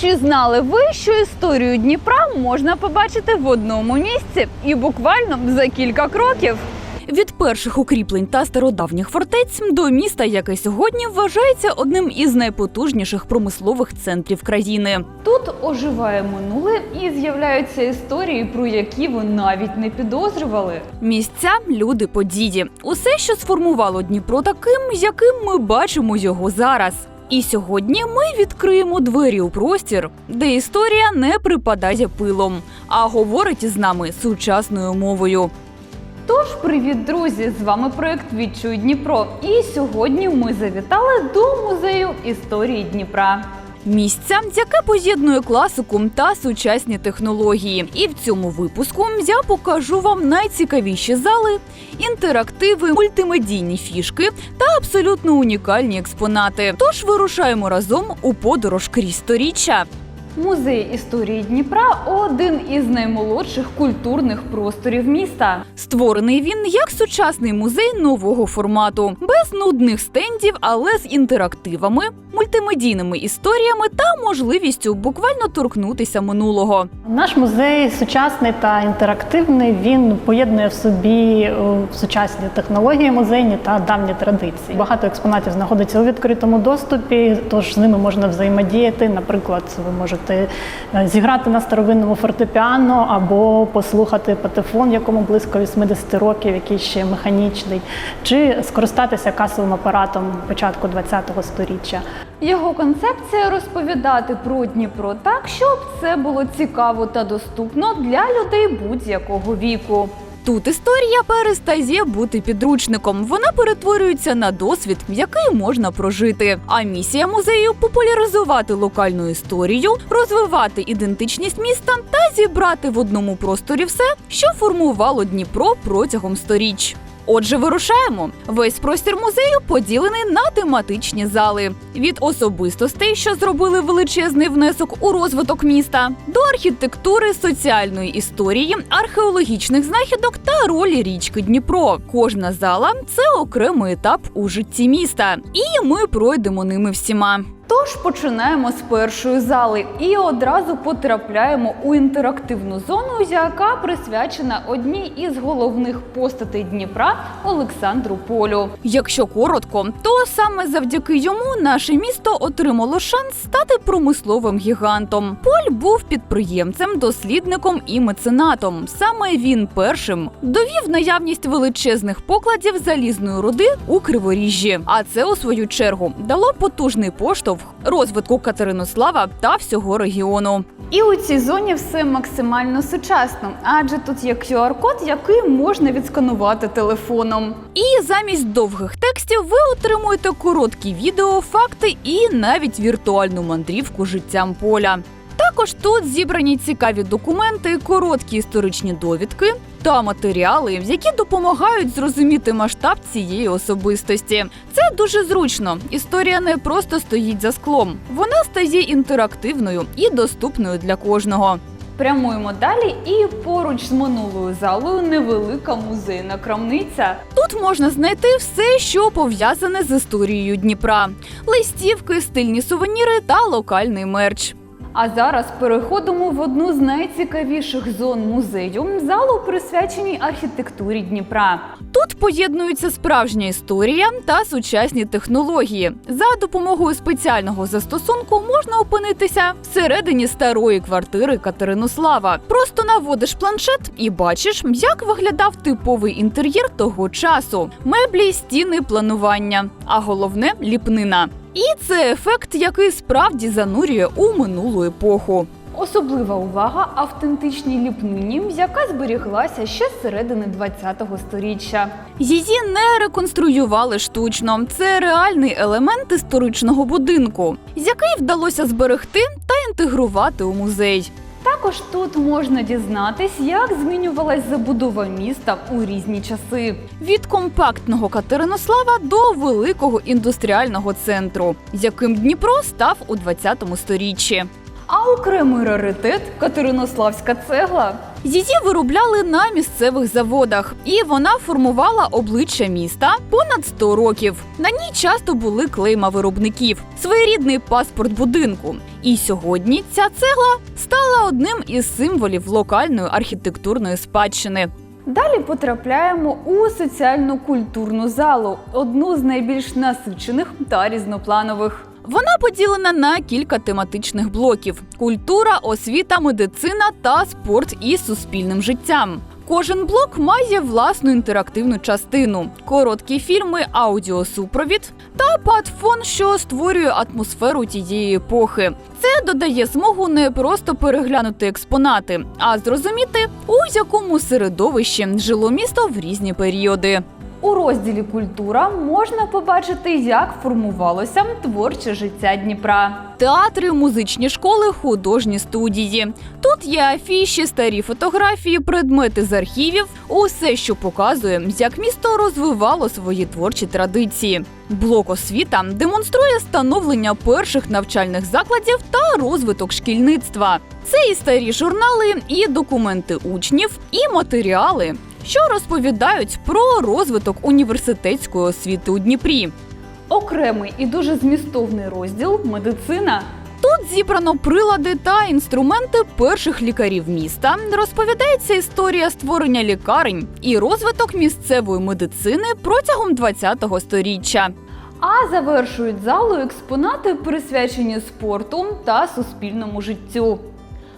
Чи знали ви, що історію Дніпра можна побачити в одному місці і буквально за кілька кроків? Від перших укріплень та стародавніх фортець до міста, яке сьогодні вважається одним із найпотужніших промислових центрів країни. Тут оживає минуле і з'являються історії, про які ви навіть не підозрювали. Місця, люди, події усе, що сформувало Дніпро таким, яким ми бачимо його зараз. І сьогодні ми відкриємо двері у простір, де історія не припадає пилом, а говорить із нами сучасною мовою. Тож, привіт, друзі! З вами проект Відчуй Дніпро. І сьогодні ми завітали до музею історії Дніпра. Місця, яке поєднує класику та сучасні технології. І в цьому випуску я покажу вам найцікавіші зали, інтерактиви, мультимедійні фішки та абсолютно унікальні експонати. Тож вирушаємо разом у подорож крізь сторіччя. Музей історії Дніпра один із наймолодших культурних просторів міста. Створений він як сучасний музей нового формату, без нудних стендів, але з інтерактивами, мультимедійними історіями та можливістю буквально торкнутися минулого. Наш музей сучасний та інтерактивний. Він поєднує в собі е, сучасні технології музейні та давні традиції. Багато експонатів знаходиться у відкритому доступі, тож з ними можна взаємодіяти. Наприклад, ви можете е, зіграти на старовинному фортепіано або послухати патефон, якому близько 80 років, який ще механічний, чи скористатися касовим апаратом початку ХХ століття. Його концепція розповідати про Дніпро так, щоб це було цікаво та доступно для людей будь-якого віку. Тут історія перестає бути підручником. Вона перетворюється на досвід, який можна прожити. А місія музею популяризувати локальну історію, розвивати ідентичність міста та зібрати в одному просторі все, що формувало Дніпро протягом сторіч. Отже, вирушаємо. Весь простір музею поділений на тематичні зали від особистостей, що зробили величезний внесок у розвиток міста, до архітектури, соціальної історії, археологічних знахідок та ролі річки Дніпро. Кожна зала це окремий етап у житті міста, і ми пройдемо ними всіма. Тож починаємо з першої зали і одразу потрапляємо у інтерактивну зону, яка присвячена одній із головних постатей Дніпра Олександру Полю. Якщо коротко, то саме завдяки йому наше місто отримало шанс стати промисловим гігантом. Поль був підприємцем, дослідником і меценатом. Саме він першим довів наявність величезних покладів залізної руди у Криворіжжі. А це у свою чергу дало потужний поштовх розвитку Катеринослава та всього регіону. І у цій зоні все максимально сучасно, адже тут є QR-код, який можна відсканувати телефоном. І замість довгих текстів ви отримуєте короткі відео, факти і навіть віртуальну мандрівку життям поля. Також тут зібрані цікаві документи, короткі історичні довідки та матеріали, які допомагають зрозуміти масштаб цієї особистості. Це дуже зручно. Історія не просто стоїть за склом, вона стає інтерактивною і доступною для кожного. Прямуємо далі, і поруч з минулою залою невелика музейна крамниця. Тут можна знайти все, що пов'язане з історією Дніпра: листівки, стильні сувеніри та локальний мерч. А зараз переходимо в одну з найцікавіших зон музею залу, присвяченій архітектурі Дніпра. Тут поєднуються справжня історія та сучасні технології. За допомогою спеціального застосунку можна опинитися всередині старої квартири Катеринослава. Просто наводиш планшет і бачиш, як виглядав типовий інтер'єр того часу: меблі, стіни, планування, а головне ліпнина. І це ефект, який справді занурює у минулу епоху. Особлива увага автентичній ліпнині, яка зберіглася ще з середини ХХ століття. Її не реконструювали штучно. Це реальний елемент історичного будинку, який вдалося зберегти та інтегрувати у музей. Також тут можна дізнатись, як змінювалась забудова міста у різні часи від компактного Катеринослава до великого індустріального центру, яким Дніпро став у 20 сторіччі. А окремий раритет Катеринославська цегла. Її виробляли на місцевих заводах, і вона формувала обличчя міста понад 100 років. На ній часто були клейма виробників, своєрідний паспорт будинку. І сьогодні ця цегла стала одним із символів локальної архітектурної спадщини. Далі потрапляємо у соціальну культурну залу, одну з найбільш насичених та різнопланових. Вона поділена на кілька тематичних блоків: культура, освіта, медицина та спорт із суспільним життям. Кожен блок має власну інтерактивну частину, короткі фільми, аудіосупровід та патфон, що створює атмосферу тієї епохи. Це додає змогу не просто переглянути експонати, а зрозуміти, у якому середовищі жило місто в різні періоди. У розділі Культура можна побачити, як формувалося творче життя Дніпра. Театри, музичні школи, художні студії. Тут є афіші, старі фотографії, предмети з архівів, усе, що показує, як місто розвивало свої творчі традиції. Блок освіта демонструє становлення перших навчальних закладів та розвиток шкільництва. Це і старі журнали, і документи учнів, і матеріали, що розповідають про розвиток університетської освіти у Дніпрі. Окремий і дуже змістовний розділ медицина. Тут зібрано прилади та інструменти перших лікарів міста. Розповідається історія створення лікарень і розвиток місцевої медицини протягом ХХ століття. А завершують залу експонати, присвячені спорту та суспільному життю.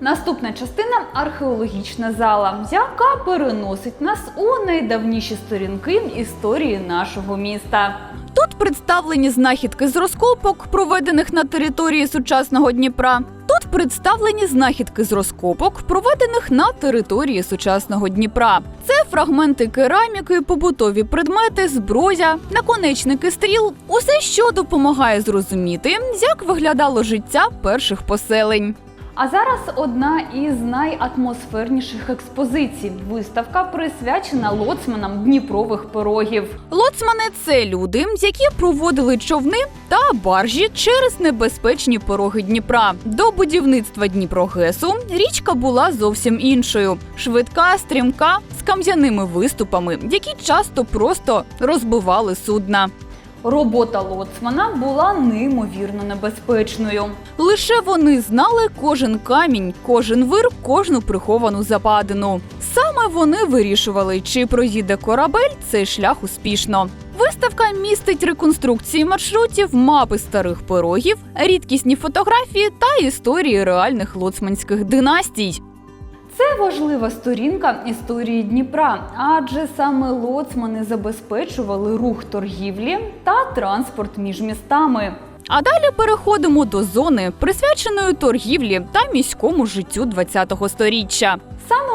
Наступна частина археологічна зала, яка переносить нас у найдавніші сторінки історії нашого міста. Тут представлені знахідки з розкопок, проведених на території сучасного Дніпра. Тут представлені знахідки з розкопок, проведених на території сучасного Дніпра. Це фрагменти кераміки, побутові предмети, зброя, наконечники стріл, усе, що допомагає зрозуміти, як виглядало життя перших поселень. А зараз одна із найатмосферніших експозицій. Виставка присвячена лоцманам Дніпрових порогів. Лоцмани це люди, які проводили човни та баржі через небезпечні пороги Дніпра. До будівництва Дніпрогесу річка була зовсім іншою: швидка, стрімка з кам'яними виступами, які часто просто розбивали судна. Робота лоцмана була неймовірно небезпечною. Лише вони знали кожен камінь, кожен вир, кожну приховану западину. Саме вони вирішували, чи проїде корабель цей шлях успішно. Виставка містить реконструкції маршрутів, мапи старих порогів, рідкісні фотографії та історії реальних лоцманських династій. Це важлива сторінка історії Дніпра, адже саме лоцмани забезпечували рух торгівлі та транспорт між містами. А далі переходимо до зони, присвяченої торгівлі та міському життю ХХ століття.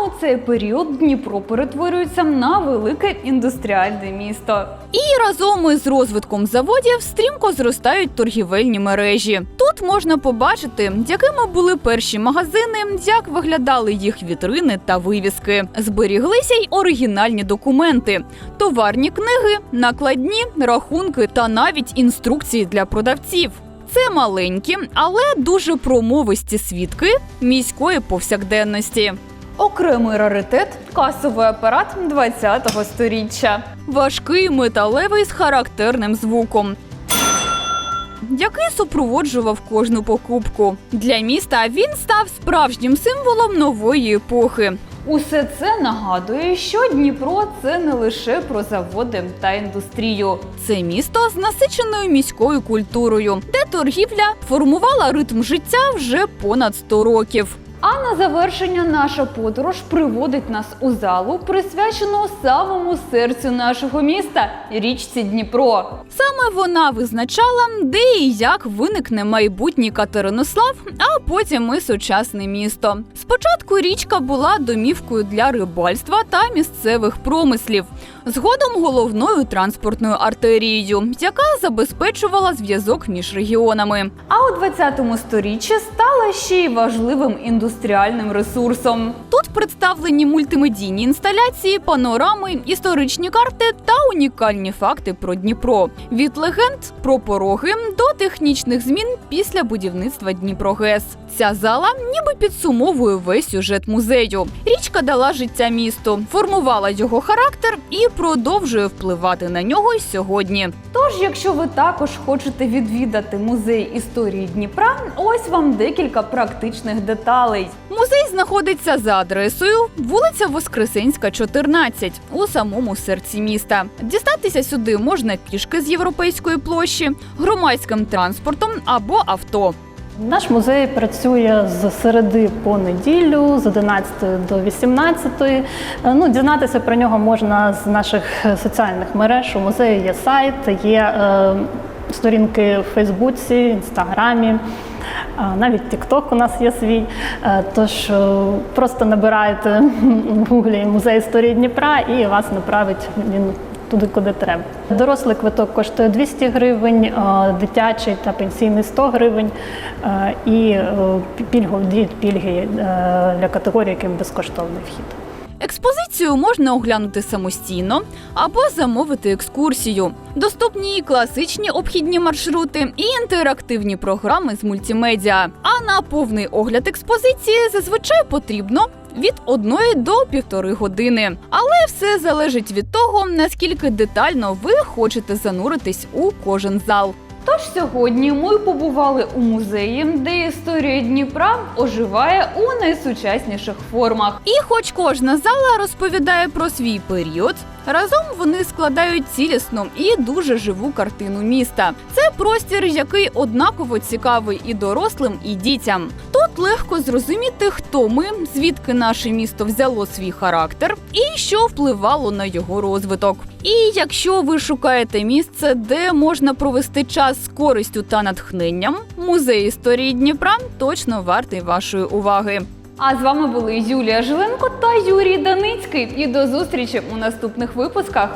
У цей період Дніпро перетворюється на велике індустріальне місто. І разом із розвитком заводів стрімко зростають торгівельні мережі. Тут можна побачити, якими були перші магазини, як виглядали їх вітрини та вивіски. Зберіглися й оригінальні документи, товарні книги, накладні, рахунки та навіть інструкції для продавців. Це маленькі, але дуже промовисті свідки міської повсякденності. Окремий раритет касовий апарат 20-го сторіччя. Важкий металевий з характерним звуком. Який супроводжував кожну покупку для міста. Він став справжнім символом нової епохи. Усе це нагадує, що Дніпро це не лише про заводи та індустрію. Це місто з насиченою міською культурою, де торгівля формувала ритм життя вже понад 100 років. А на завершення наша подорож приводить нас у залу, присвячену самому серцю нашого міста річці Дніпро. Саме вона визначала, де і як виникне майбутній Катеринослав, а потім і сучасне місто. Спочатку річка була домівкою для рибальства та місцевих промислів, згодом головною транспортною артерією, яка забезпечувала зв'язок між регіонами. А у 20 сторіччі стала ще й важливим індустріальним ресурсом. Тут представлені мультимедійні інсталяції, панорами, історичні карти та унікальні факти про Дніпро. Від легенд про пороги до технічних змін після будівництва Дніпрогес. Ця зала ніби підсумовує весь сюжет музею. Річка дала життя місту, формувала його характер і продовжує впливати на нього й сьогодні. Тож, якщо ви також хочете відвідати музей історії Дніпра, ось вам декілька практичних деталей. Музей знаходиться за адресою вулиця Воскресенська, 14, у самому серці міста. Дістатися сюди можна пішки з європейської площі, громадським транспортом або авто. Наш музей працює з середи по неділю, з 11 до 18. Е, Ну, дізнатися про нього можна з наших соціальних мереж. У музею є сайт, є е, сторінки в Фейсбуці, Інстаграмі. е, Навіть TikTok у нас є свій. Е, Тож просто набирайте в гуглі музей історії Дніпра і вас направить він туди, куди треба. Дорослий квиток коштує 200 гривень, дитячий та пенсійний 100 гривень і е, дві пільги е, для категорії, яким безкоштовний вхід. Експозицію можна оглянути самостійно або замовити екскурсію. Доступні і класичні обхідні маршрути і інтерактивні програми з мультимедіа. А на повний огляд експозиції зазвичай потрібно від одної до півтори години. Але все залежить від того, наскільки детально ви хочете зануритись у кожен зал. Тож сьогодні ми побували у музеї, де історія Дніпра оживає у найсучасніших формах. І хоч кожна зала розповідає про свій період, разом вони складають цілісну і дуже живу картину міста. Це простір, який однаково цікавий і дорослим, і дітям. Тут легко зрозуміти, хто ми, звідки наше місто взяло свій характер і що впливало на його розвиток. І якщо ви шукаєте місце, де можна провести час з користю та натхненням, музей історії Дніпра точно вартий вашої уваги. А з вами були Юлія Жиленко та Юрій Даницький. І до зустрічі у наступних випусках.